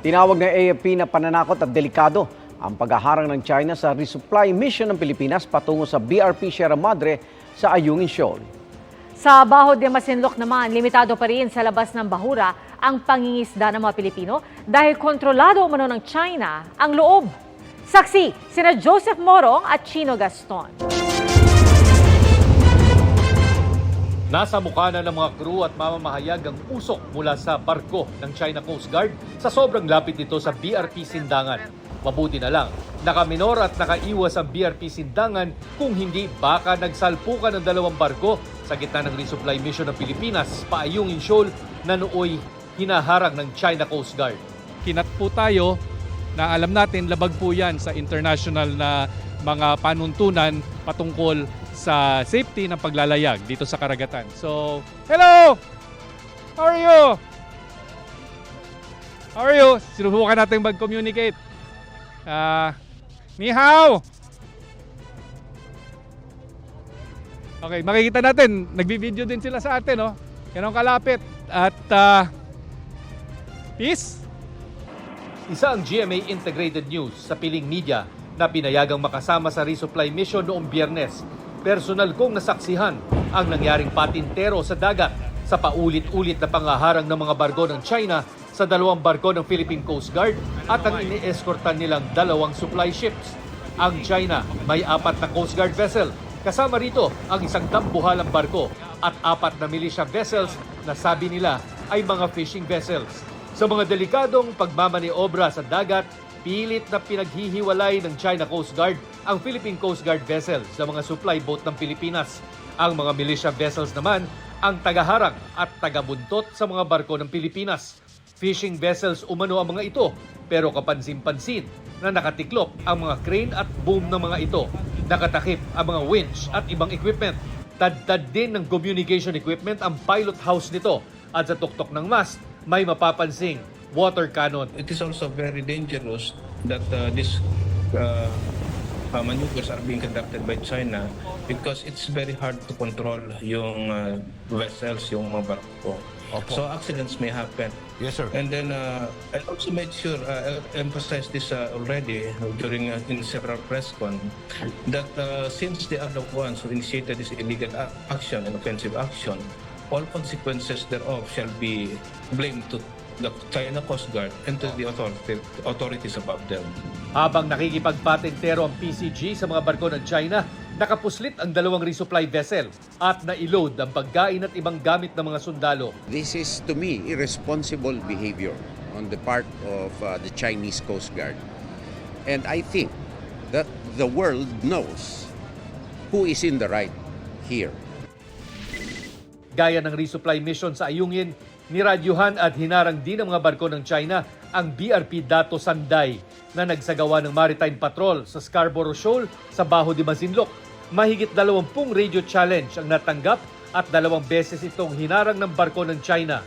Tinawag ng AFP na pananakot at delikado ang paghaharang ng China sa resupply mission ng Pilipinas patungo sa BRP Sierra Madre sa Ayungin Shoal. Sa Baho de Masinloc naman, limitado pa rin sa labas ng bahura ang pangingisda ng mga Pilipino dahil kontrolado umano ng China ang loob. Saksi, sina Joseph Morong at Chino Gaston. Nasa mukha na ng mga crew at mamamahayag ang usok mula sa barko ng China Coast Guard sa sobrang lapit nito sa BRP Sindangan. Mabuti na lang, nakaminor at nakaiwas ang BRP Sindangan kung hindi baka nagsalpukan ng dalawang barko sa gitna ng resupply mission ng Pilipinas paayungin shoal na nooy hinaharang ng China Coast Guard. kinat po tayo na alam natin labag po yan sa international na mga panuntunan patungkol sa safety ng paglalayag dito sa karagatan. So, hello! How are you? How are you? Sinubukan natin mag-communicate. Ah, ni hao! Okay, makikita natin, nagbibideo din sila sa atin, no? Yan ang kalapit. At, ah, peace? Isa ang GMA Integrated News sa piling media na pinayagang makasama sa resupply mission noong biyernes. Personal kong nasaksihan ang nangyaring patintero sa dagat sa paulit-ulit na pangaharang ng mga barko ng China sa dalawang barko ng Philippine Coast Guard at ang ini-escortan nilang dalawang supply ships. Ang China may apat na Coast Guard vessel. Kasama rito ang isang dambuhalang barko at apat na militia vessels na sabi nila ay mga fishing vessels. Sa mga delikadong pagmamaniobra sa dagat, pilit na pinaghihiwalay ng China Coast Guard ang Philippine Coast Guard vessel sa mga supply boat ng Pilipinas. Ang mga militia vessels naman ang tagaharang at tagabuntot sa mga barko ng Pilipinas. Fishing vessels umano ang mga ito pero kapansin-pansin na nakatiklop ang mga crane at boom ng mga ito. Nakatakip ang mga winch at ibang equipment. Tadtad din ng communication equipment ang pilot house nito at sa tuktok ng mast may mapapansing water cannon. It is also very dangerous that uh, these uh, uh, maneuvers are being conducted by China because it's very hard to control yung uh, vessels, yung mga barko. So accidents may happen. Yes, sir. And then uh, I also made sure, uh, I emphasized this uh, already during uh, in several press con, that uh, since they are the ones who initiated this illegal action and offensive action, all consequences thereof shall be blamed to the China Coast Guard and to the authority, authorities above them. Habang nakikipagpatentero ang PCG sa mga barko ng China, nakapuslit ang dalawang resupply vessel at nailod ang pagkain at ibang gamit ng mga sundalo. This is, to me, irresponsible behavior on the part of uh, the Chinese Coast Guard. And I think that the world knows who is in the right here. Gaya ng resupply mission sa Ayungin, niradyuhan at hinarang din ng mga barko ng China ang BRP Dato Sanday na nagsagawa ng maritime patrol sa Scarborough Shoal sa Baho de Masinloc. Mahigit 20 radio challenge ang natanggap at dalawang beses itong hinarang ng barko ng China.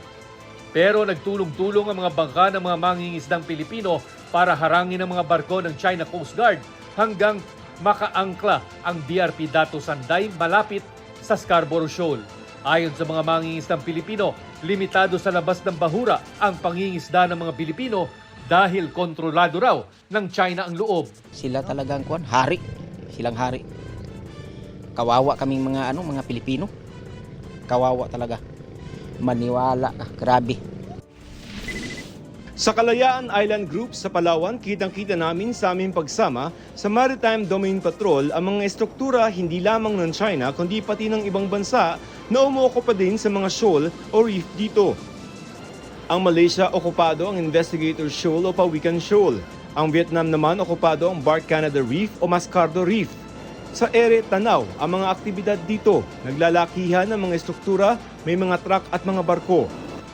Pero nagtulong-tulong ang mga bangka ng mga mangingisdang Pilipino para harangin ang mga barko ng China Coast Guard hanggang makaangkla ang BRP Dato Sanday malapit sa Scarborough Shoal. Ayon sa mga mangingisdang Pilipino, limitado sa labas ng bahura ang pangingisda ng mga Pilipino dahil kontrolado raw ng China ang loob. sila talagang kuan hari. Silang hari. Kawawa kaming mga ano mga Pilipino. Kawawa talaga. Maniwala ka. Grabe Sa Kalayaan Island Group sa Palawan, kitang-kita namin sa aming pagsama sa Maritime Domain Patrol ang mga estruktura hindi lamang ng China kundi pati ng ibang bansa na umuokupa din sa mga shoal o reef dito. Ang Malaysia okupado ang Investigator Shoal o Pawikan Shoal. Ang Vietnam naman okupado ang Bark Canada Reef o Mascardo Reef. Sa ere Tanaw, ang mga aktibidad dito, naglalakihan ng mga estruktura, may mga truck at mga barko.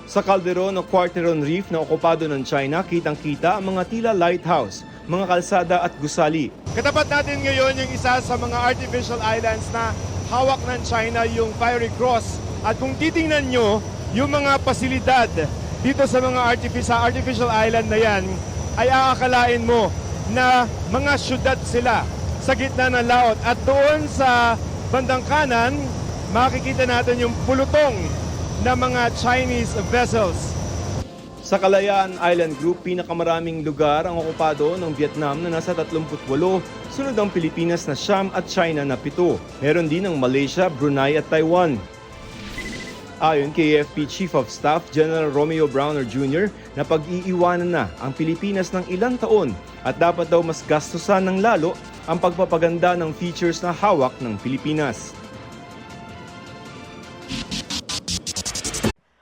Sa Calderon o Quarteron Reef na okupado ng China, kitang-kita ang mga tila lighthouse, mga kalsada at gusali. Katapat natin ngayon yung isa sa mga artificial islands na hawak ng China yung Fiery Cross. At kung titingnan nyo, yung mga pasilidad dito sa mga artificial, artificial island na yan, ay aakalain mo na mga syudad sila sa gitna ng laot. At doon sa bandang kanan, makikita natin yung pulutong na mga Chinese vessels. Sa Kalayaan Island Group, pinakamaraming lugar ang okupado ng Vietnam na nasa 38, sunod ang Pilipinas na siyam at China na pito. Meron din ang Malaysia, Brunei at Taiwan. Ayon kay AFP Chief of Staff General Romeo Browner Jr. na pag-iiwanan na ang Pilipinas ng ilang taon at dapat daw mas gastusan ng lalo ang pagpapaganda ng features na hawak ng Pilipinas.